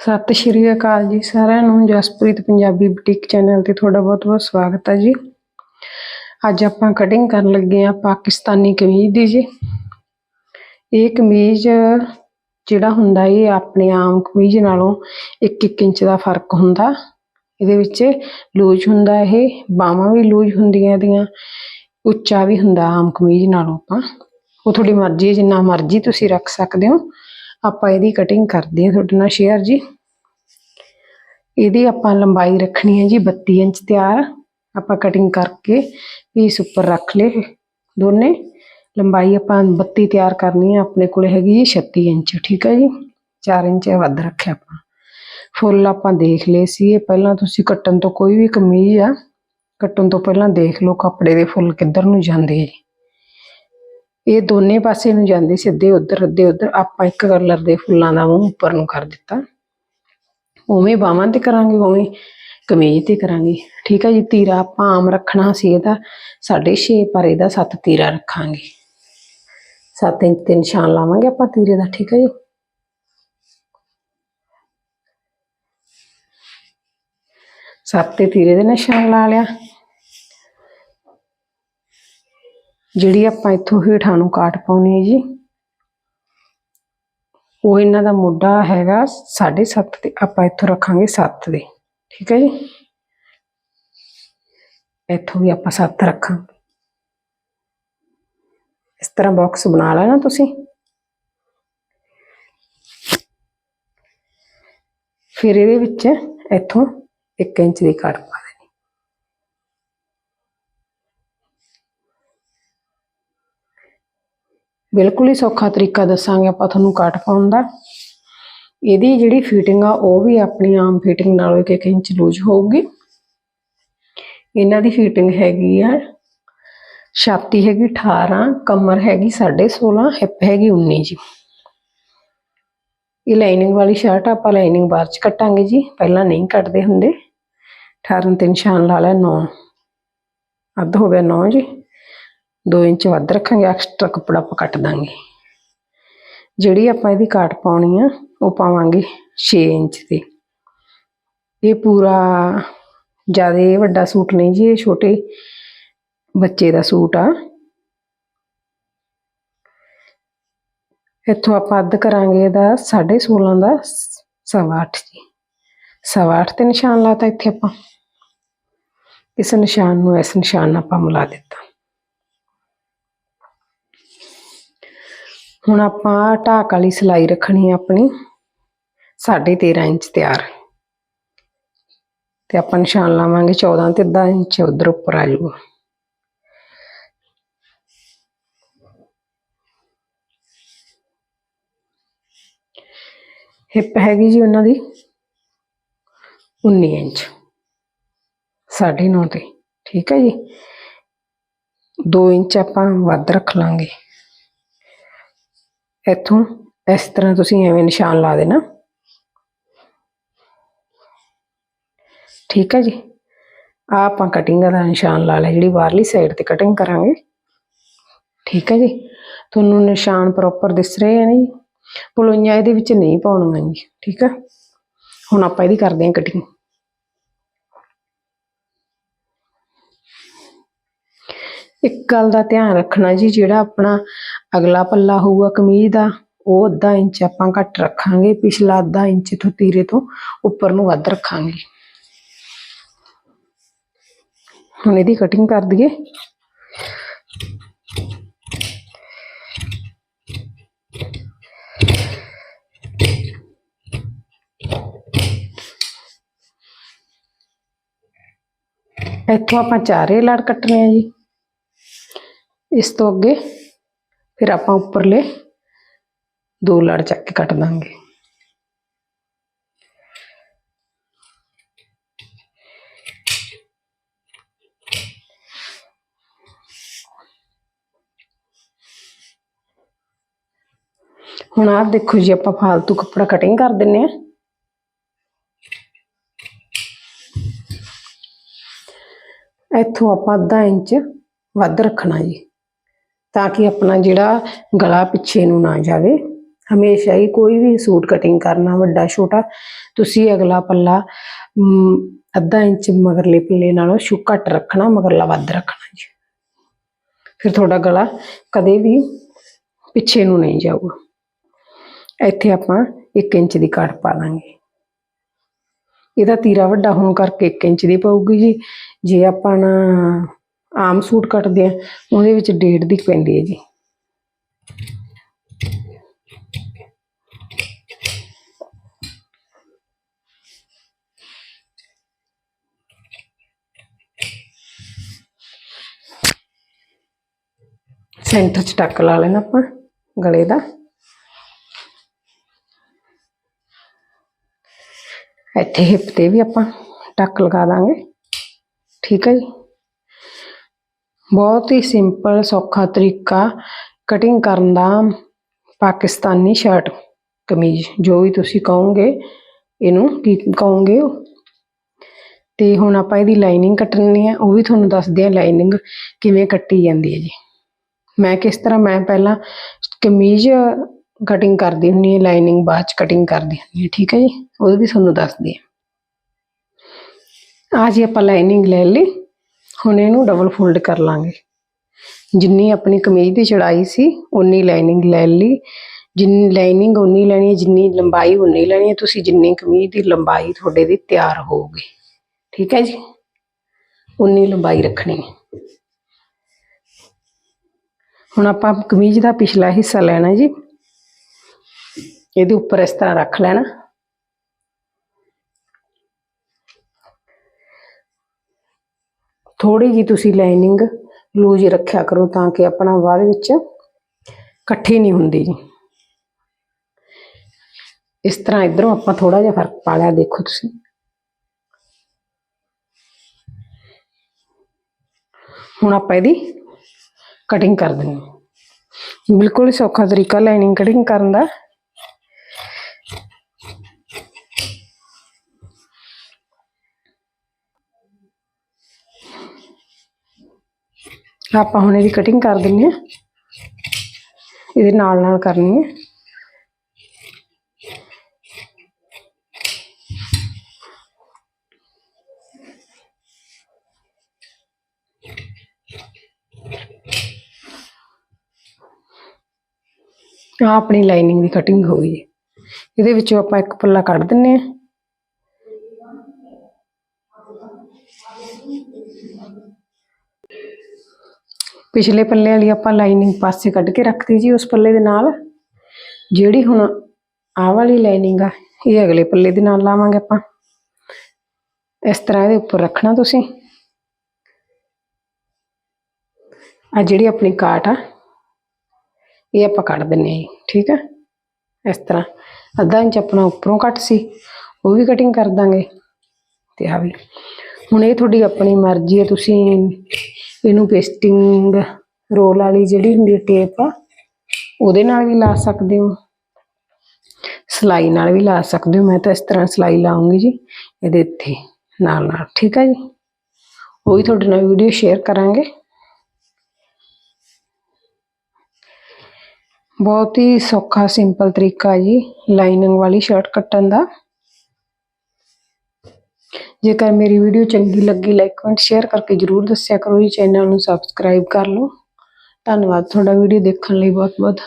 ਸਤਿ ਸ਼੍ਰੀ ਅਕਾਲ ਜੀ ਸਾਰਿਆਂ ਨੂੰ, ਜਸਪ੍ਰੀਤ ਪੰਜਾਬੀ ਬੁਟੀਕ ਚੈਨਲ ਤੇ ਤੁਹਾਡਾ ਬਹੁਤ-ਬਹੁਤ ਸਵਾਗਤ ਹੈ ਜੀ। ਅੱਜ ਆਪਾਂ ਕਟਿੰਗ ਕਰਨ ਲੱਗੇ ਆ ਪਾਕਿਸਤਾਨੀ ਕਮੀਜ਼ ਦੀ ਜੀ। ਇਹ ਕਮੀਜ਼ ਜਿਹੜਾ ਹੁੰਦਾ ਇਹ ਆਪਣੇ ਆਮ ਕਮੀਜ਼ ਨਾਲੋਂ 1-1 ਇੰਚ ਦਾ ਫ਼ਰਕ ਹੁੰਦਾ। ਇਹਦੇ ਵਿੱਚ ਲੂਜ਼ ਹੁੰਦਾ ਇਹ, ਬਾਹਾਂ ਵੀ ਲੂਜ਼ ਹੁੰਦੀਆਂ ਇਹਦੀਆਂ, ਉੱਚਾ ਵੀ ਹੁੰਦਾ ਆਮ ਕਮੀਜ਼ ਨਾਲੋਂ ਆਪਾਂ। ਉਹ ਤੁਹਾਡੀ ਮਰਜ਼ੀ ਹੈ, ਜਿੰਨਾ ਮਰਜ਼ੀ ਤੁਸੀਂ ਰੱਖ ਸਕਦੇ ਹੋ। ਆਪਾਂ ਇਹਦੀ ਕਟਿੰਗ ਕਰਦੇ ਹਾਂ ਤੁਹਾਡੇ ਨਾਲ ਸ਼ੇਅਰ ਜੀ। ਇਹਦੀ ਆਪਾਂ ਲੰਬਾਈ ਰੱਖਣੀ ਹੈ ਜੀ 32 ਇੰਚ ਤਿਆਰ। ਆਪਾਂ ਕਟਿੰਗ ਕਰਕੇ ਪੀਸ ਉੱਪਰ ਰੱਖ ਲਏ ਦੋਨੇ। ਲੰਬਾਈ ਆਪਾਂ 32 ਤਿਆਰ ਕਰਨੀ ਹੈ, ਆਪਣੇ ਕੋਲੇ ਹੈਗੀ ਜੀ 36 ਇੰਚ, ਠੀਕ ਹੈ ਜੀ। 4 ਇੰਚ ਵੱਧ ਰੱਖਿਆ ਆਪਾਂ। ਫੁੱਲ ਆਪਾਂ ਦੇਖ ਲਏ ਸੀ ਇਹ ਪਹਿਲਾਂ ਤੁਸੀਂ ਕੱਟਣ ਤੋਂ ਕੋਈ ਵੀ ਕਮੀਜ਼ ਆ, ਕੱਟਣ ਤੋਂ ਪਹਿਲਾਂ ਦੇਖ ਲਓ ਕੱਪੜੇ ਦੇ ਫੁੱਲ ਕਿੱਧਰ ਨੂੰ ਜਾਂਦੇ ਆ ਜੀ। ਇਹ ਦੋਨੇ ਪਾਸੇ ਨੂੰ ਜਾਂਦੇ ਸਿੱਧੇ ਉਧਰ, ਅੱਧੇ ਉਧਰ, ਆਪਾਂ ਇੱਕ ਕਲਰ ਦੇ ਫੁੱਲਾਂ ਦਾ ਮੂੰਹ ਉੱਪਰ ਨੂੰ ਕਰ ਦਿੱਤਾ। ਉਵੇਂ ਬਾਹਾਂ ਤੇ ਕਰਾਂਗੇ, ਉਵੇਂ ਕਮੀਜ਼ ਤੇ ਕਰਾਂਗੇ। ਠੀਕ ਹੈ ਜੀ, ਤੀਰਾ ਆਪਾਂ ਆਮ ਰੱਖਣਾ ਸੀ ਇਹਦਾ। 6.5 ਪਰ ਇਹਦਾ 7 ਤੀਰਾ ਰੱਖਾਂਗੇ। 7 ਇੰਚ ਤੇ ਨਿਸ਼ਾਨ ਲਾਵਾਂਗੇ ਆਪਾਂ ਤੀਰੇ ਦਾ, ਠੀਕ ਹੈ ਜੀ। ਸੱਤ ਤੇ ਤੀਰੇ ਦੇ ਨਿਸ਼ਾਨ ਲਾ ਲਿਆ। ਜਿਹੜੀ ਆਪਾਂ ਇੱਥੋਂ ਹੇਠਾਂ ਨੂੰ ਕਾਟ ਪਾਉਣੀ ਹੈ ਜੀ, ਉਹ ਇਹਨਾਂ ਦਾ ਮੋਢਾ ਹੈਗਾ 7.5 ਤੇ, ਆਪਾਂ ਇੱਥੋਂ ਰੱਖਾਂਗੇ 7 ਦੇ, ਠੀਕ ਹੈ ਜੀ? ਇੱਥੋਂ ਵੀ ਆਪਾਂ 7 ਰੱਖਾਂਗੇ। ਇਸ ਤਰ੍ਹਾਂ ਬਾਕਸ ਬਣਾ ਲੈਣਾ ਤੁਸੀਂ। ਫਿਰ ਇਹਦੇ ਵਿੱਚ ਇੱਥੋਂ 1 ਇੰਚ ਦੀ ਕਾਟ ਪਾ ਦੇਣੀ ਬਿਲਕੁਲ ਹੀ ਸੌਖਾ ਤਰੀਕਾ ਦੱਸਾਂਗੇ ਆਪਾਂ ਤੁਹਾਨੂੰ ਕੱਟ ਪਾਉਣ ਦਾ। ਇਹਦੀ ਜਿਹੜੀ ਫਿਟਿੰਗ ਆ, ਉਹ ਵੀ ਆਪਣੀ ਆਮ ਫਿਟਿੰਗ ਨਾਲੋਂ ਇੱਕ ਇੱਕ ਇੰਚ ਲੂਜ਼ ਹੋਊਗੀ। ਇਹਨਾਂ ਦੀ ਫਿਟਿੰਗ ਹੈਗੀ ਆ, ਛਾਤੀ ਹੈਗੀ 18 ਕਮਰ ਹੈਗੀ 16.5 ਹਿੱਪ ਹੈਗੀ 19 ਜੀ। ਇਹ ਲਾਈਨਿੰਗ ਵਾਲੀ ਸ਼ਰਟ ਆਪਾਂ ਲਾਈਨਿੰਗ ਬਾਅਦ ਚ ਕੱਟਾਂਗੇ ਜੀ, ਪਹਿਲਾਂ ਨਹੀਂ ਕੱਟਦੇ ਹੁੰਦੇ। 18 ਤੇ ਨਿਸ਼ਾਨ ਲਾ ਲਿਆ 9 ਅੱਧ ਹੋ ਗਿਆ 9 ਜੀ। 2 ਇੰਚ ਵੱਧ ਰੱਖਾਂਗੇ ਐਕਸਟਰਾ ਕੱਪੜਾ ਆਪਾਂ ਕੱਟ ਦਾਂਗੇ। ਜਿਹੜੀ ਆਪਾਂ ਇਹਦੀ ਕਾਟ ਪਾਉਣੀ ਆ, ਉਹ ਪਾਵਾਂਗੇ 6 ਇੰਚ ਤੇ। ਇਹ ਪੂਰਾ ਜ਼ਿਆਦਾ ਵੱਡਾ ਸੂਟ ਨਹੀਂ ਜੀ, ਇਹ ਛੋਟੇ ਬੱਚੇ ਦਾ ਸੂਟ ਆ। ਇੱਥੋਂ ਆਪਾਂ ਅੱਧ ਕਰਾਂਗੇ ਇਹਦਾ 16.5 ਦਾ 8.5 ਜੀ। 8.5 ਤੇ ਨਿਸ਼ਾਨ ਲਾਤਾ ਇੱਥੇ ਆਪਾਂ। ਇਸ ਨਿਸ਼ਾਨ ਨੂੰ ਇਸ ਨਿਸ਼ਾਨ ਨਾਲ ਆਪਾਂ ਮਿਲਾ ਦਿੱਤਾ। ਹੁਣ ਆਪਾਂ ਢਾਕ ਵਾਲੀ ਸਿਲਾਈ ਰੱਖਣੀ ਹੈ ਆਪਣੀ। 13.5 ਇੰਚ ਤਿਆਰ। ਤੇ ਆਪਾਂ ਨਿਸ਼ਾਨ ਲਾਵਾਂਗੇ 14 ਤੇ ਅੱਧਾ ਇੰਚ, ਉਧਰ ਉੱਪਰ ਆ ਜਾਊਗਾ। ਹਿੱਪ ਹੈਗੀ ਜੀ ਉਹਨਾਂ ਦੀ 19 ਇੰਚ। 9.5 ਤੇ। ਠੀਕ ਹੈ ਜੀ? 2 ਇੰਚ ਆਪਾਂ ਵੱਧ ਰੱਖ ਲਾਂਗੇ। ਇੱਥੋਂ ਇਸ ਤਰ੍ਹਾਂ ਤੁਸੀਂ ਐਵੇਂ ਨਿਸ਼ਾਨ ਲਾ ਦੇਣਾ। ਠੀਕ ਹੈ ਜੀ। ਆ ਆਪਾਂ ਕਟਿੰਗ ਦਾ ਨਿਸ਼ਾਨ ਲਾ ਲਿਆ, ਜਿਹੜੀ ਬਾਹਰਲੀ ਸਾਈਡ ਤੇ ਕਟਿੰਗ ਕਰਾਂਗੇ। ਠੀਕ ਹੈ ਜੀ। ਤੁਹਾਨੂੰ ਨਿਸ਼ਾਨ ਪ੍ਰੋਪਰ ਦਿਸ ਰਹੇ ਨੇ ਜੀ। ਪਲੋਈਆਂ ਇਹਦੇ ਵਿੱਚ ਨਹੀਂ ਪਾਉਣੀਆਂ ਜੀ। ਠੀਕ ਹੈ। ਹੁਣ ਆਪਾਂ ਇਹਦੀ ਕਰਦੇ ਹਾਂ ਕਟਿੰਗ ਇੱਕ ਗੱਲ ਦਾ ਧਿਆਨ ਰੱਖਣਾ ਜੀ, ਜਿਹੜਾ ਆਪਣਾ ਅਗਲਾ ਪੱਲਾ ਹੋਊਗਾ ਕਮੀਜ਼ ਦਾ। ਉਹ ਅੱਧਾ ਇੰਚ ਆਪਾਂ ਘੱਟ ਰੱਖਾਂਗੇ, ਪਿਛਲਾ ਅੱਧਾ ਇੰਚ ਤੋਂ ਤੀਰੇ ਤੋਂ ਉੱਪਰ ਨੂੰ ਵੱਧ ਰੱਖਾਂਗੇ। ਹੁਣ ਇਹਦੀ ਕਟਿੰਗ ਕਰ ਦਈਏ। ਇੱਥੋਂ ਆਪਾਂ ਚਾਰੇ ਲੜ ਕੱਟਣੇ ਆ ਜੀ। ਇਸ ਤੋਂ ਅੱਗੇ ਫਿਰ ਆਪਾਂ ਉੱਪਰਲੇ ਦੋ ਲੜ ਚੱਕ ਕੇ ਕੱਟ ਦਾਂਗੇ ਹੁਣ ਆਪ ਦੇਖੋ ਜੀ ਆਪਾਂ ਫਾਲਤੂ ਕੱਪੜਾ ਕਟਿੰਗ ਕਰ ਦਿੰਨੇ ਆ ਇੱਥੋਂ ਆਪਾਂ ਅੱਧਾ ਇੰਚ ਵੱਧ ਰੱਖਣਾ ਜੀ ਤਾਂ ਕਿ ਆਪਣਾ ਜਿਹੜਾ ਗਲਾ ਪਿੱਛੇ ਨੂੰ ਨਾ ਜਾਵੇ। ਹਮੇਸ਼ਾ ਹੀ ਕੋਈ ਵੀ ਸੂਟ ਕਟਿੰਗ ਕਰਨਾ ਵੱਡਾ, ਛੋਟਾ, ਤੁਸੀਂ ਅਗਲਾ ਪੱਲਾ ਅੱਧਾ ਇੰਚ ਮਗਰਲੇ ਪੱਲੇ ਨਾਲੋਂ ਸ਼ੂ ਘੱਟ ਰੱਖਣਾ, ਮਗਰਲਾ ਵੱਧ ਰੱਖਣਾ ਜੀ। ਫਿਰ ਤੁਹਾਡਾ ਗਲਾ ਕਦੇ ਵੀ ਪਿੱਛੇ ਨੂੰ ਨਹੀਂ ਜਾਊਗਾ। ਇੱਥੇ ਆਪਾਂ 1 ਇੰਚ ਦੀ ਕਾਟ ਪਾ ਦਾਂਗੇ। ਇਹਦਾ ਤੀਰਾ ਵੱਡਾ ਹੋਣ ਕਰਕੇ 1 ਇੰਚ ਦੀ ਪਊਗੀ ਜੀ। ਜੇ ਆਪਾਂ ਨਾ ਆਮ ਸੂਟ ਕੱਟਦੇ ਆ, ਉਹਦੇ ਵਿੱਚ ਡੇਢ ਦੀ ਪੈਂਦੀ ਹੈ ਜੀ। ਸੈਂਟਰ 'ਚ ਟੱਕ ਲਾ ਲੈਣਾ ਆਪਾਂ, ਗਲੇ ਦਾ। ਇੱਥੇ ਹਿੱਪ ਤੇ ਵੀ ਆਪਾਂ ਟੱਕ ਲਗਾ ਦਾਂਗੇ। ਠੀਕ ਹੈ ਜੀ। ਬਹੁਤ ਹੀ ਸਿੰਪਲ ਸੌਖਾ ਤਰੀਕਾ ਕਟਿੰਗ ਕਰਨ ਦਾ ਪਾਕਿਸਤਾਨੀ ਸ਼ਰਟ ਕਮੀਜ਼, ਜੋ ਵੀ ਤੁਸੀਂ ਕਹੋਗੇ, ਇਹਨੂੰ ਕੀ ਕਹੋਗੇ ਉਹ? ਤੇ ਹੁਣ ਆਪਾਂ ਇਹਦੀ ਲਾਈਨਿੰਗ ਕੱਟਣੀ ਹੈ, ਉਹ ਵੀ ਤੁਹਾਨੂੰ ਦੱਸਦੇ ਆ ਲਾਈਨਿੰਗ ਕਿਵੇਂ ਕੱਟੀ ਜਾਂਦੀ ਹੈ ਜੀ। ਮੈਂ ਕਿਸ ਤਰ੍ਹਾਂ, ਮੈਂ ਪਹਿਲਾਂ ਕਮੀਜ਼ ਕਟਿੰਗ ਕਰਦੀ ਹੁੰਨੀ ਹੈ ਲਾਈਨਿੰਗ ਬਾਅਦ ਚ ਕਟਿੰਗ ਕਰਦੀ ਹੁੰਨੀ ਹੈ, ਠੀਕ ਹੈ ਜੀ? ਉਹ ਵੀ ਤੁਹਾਨੂੰ ਦੱਸਦੀ ਹਾਂ। ਆ ਜੀ ਆਪਾਂ ਲਾਈਨਿੰਗ ਲੈ ਲਈ। ਹੁਣ ਇਹਨੂੰ ਡਬਲ ਫੋਲਡ ਕਰ ਲਾਂਗੇ। ਜਿੰਨੀ ਆਪਣੀ ਕਮੀਜ਼ ਦੀ ਚੜਾਈ ਸੀ ਉਨੀ ਲਾਈਨਿੰਗ ਲੈ ਲਈ। ਜਿੰਨੀ ਲਾਈਨਿੰਗ ਉਨੀ ਲੈਣੀ ਹੈ, ਜਿੰਨੀ ਲੰਬਾਈ ਉਨੀ ਲੈਣੀ ਹੈ, ਤੁਸੀਂ ਜਿੰਨੀ ਕਮੀਜ਼ ਦੀ ਲੰਬਾਈ ਤੁਹਾਡੇ ਦੀ ਤਿਆਰ ਹੋਊਗੀ। ਠੀਕ ਹੈ ਜੀ? ਉਨੀ ਲੰਬਾਈ ਰੱਖਣੀ। ਹੈ ਹੁਣ ਆਪਾਂ ਕਮੀਜ਼ ਦਾ ਪਿਛਲਾ ਹਿੱਸਾ ਲੈਣਾ ਜੀ। ਇਹਦੇ ਉੱਪਰ ਇਸ ਤਰ੍ਹਾਂ ਰੱਖ ਲੈਣਾ। ਥੋੜੀ ਜੀ ਤੁਸੀਂ ਲਾਈਨਿੰਗ ਲੂਜ ਰੱਖਿਆ ਕਰੋ ਤਾਂ ਕਿ ਆਪਣਾ ਬਾਅਦ ਵਿੱਚ ਇਕੱਠੀ ਨਹੀਂ ਹੁੰਦੀ ਜੀ। ਇਸ ਤਰ੍ਹਾਂ ਇਧਰੋਂ ਆਪਾਂ ਥੋੜਾ ਜਿਹਾ ਫ਼ਰਕ ਪਾ ਲਿਆ, ਦੇਖੋ ਤੁਸੀਂ। ਹੁਣ ਆਪਾਂ ਇਹਦੀ ਕਟਿੰਗ ਕਰ ਦਿੰਦੇ ਬਿਲਕੁਲ ਸੌਖਾ ਤਰੀਕਾ ਲਾਈਨਿੰਗ ਕਟਿੰਗ ਕਰਨ ਦਾ। ਆਪਾਂ ਹੁਣ ਇਹਦੀ ਕਟਿੰਗ ਕਰ ਦਿੰਦੇ ਹਾਂ ਇਹਦੇ ਨਾਲ ਨਾਲ ਕਰਨੀ ਹੈ ਆ ਆਪਣੀ ਲਾਈਨਿੰਗ ਦੀ ਕਟਿੰਗ ਹੋ ਗਈ। ਇਹਦੇ ਵਿੱਚੋਂ ਆਪਾਂ ਇੱਕ ਪੱਲਾ ਕੱਢ ਦਿੰਨੇ ਆ। ਪਿਛਲੇ ਪੱਲੇ ਵਾਲੀ ਆਪਾਂ ਲਾਈਨਿੰਗ ਪਾਸੇ ਕੱਢ ਕੇ ਰੱਖਤੀ ਜੀ, ਉਸ ਪੱਲੇ ਦੇ ਨਾਲ। ਜਿਹੜੀ ਹੁਣ ਆਹ ਵਾਲੀ ਲਾਈਨਿੰਗ ਆ, ਇਹ ਅਗਲੇ ਪੱਲੇ ਦੇ ਨਾਲ ਲਾਵਾਂਗੇ ਆਪਾਂ। ਇਸ ਤਰ੍ਹਾਂ ਇਹਦੇ ਉੱਪਰ ਰੱਖਣਾ ਤੁਸੀਂ। ਆ ਜਿਹੜੀ ਆਪਣੀ ਕਾਟ ਆ, ਇਹ ਆਪਾਂ ਕੱਢ ਦਿੰਨੇ ਆ ਜੀ, ਠੀਕ ਆ? ਇਸ ਤਰ੍ਹਾਂ। ਅੱਧਾ ਇੰਚ ਆਪਣਾ ਉੱਪਰੋਂ ਕੱਟ ਸੀ, ਉਹ ਵੀ ਕਟਿੰਗ ਕਰ ਦਾਂਗੇ। ਤੇ ਆ ਵੀ। ਹੁਣ ਇਹ ਤੁਹਾਡੀ ਆਪਣੀ ਮਰਜ਼ੀ ਹੈ ਤੁਸੀਂ ਇਹਨੂੰ ਪੇਸਟਿੰਗ ਰੋਲ ਵਾਲੀ ਜਿਹੜੀ ਹੁੰਦੀ ਹੈ ਟੇਪ ਆ, ਉਹਦੇ ਨਾਲ ਵੀ ਲਾ ਸਕਦੇ ਹੋ। ਸਲਾਈ ਨਾਲ ਵੀ ਲਾ ਸਕਦੇ ਹੋ। ਮੈਂ ਤਾਂ ਇਸ ਤਰ੍ਹਾਂ ਸਲਾਈ ਲਾਉਂਗੀ ਜੀ ਇਹਦੇ ਇੱਥੇ, ਨਾਲ ਨਾਲ, ਠੀਕ ਹੈ ਜੀ? ਉਹੀ ਤੁਹਾਡੇ ਨਾਲ ਵੀਡੀਓ ਸ਼ੇਅਰ ਕਰਾਂਗੇ। ਬਹੁਤ ਹੀ ਸੌਖਾ ਸਿੰਪਲ ਤਰੀਕਾ ਜੀ ਲਾਈਨਿੰਗ ਵਾਲੀ ਸ਼ਰਟ ਕੱਟਣ ਦਾ। ਜੇਕਰ ਮੇਰੀ ਵੀਡੀਓ ਚੰਗੀ ਲੱਗੀ ਲਾਈਕ ਕਮੈਂਟ ਸ਼ੇਅਰ ਕਰਕੇ ਜਰੂਰ ਦੱਸਿਆ ਕਰੋ ਜੀ ਚੈਨਲ ਨੂੰ ਸਬਸਕ੍ਰਾਈਬ ਕਰ ਲਓ। ਧੰਨਵਾਦ, ਤੁਹਾਡਾ ਵੀਡੀਓ ਦੇਖਣ ਲਈ ਬਹੁਤ ਬਹੁਤ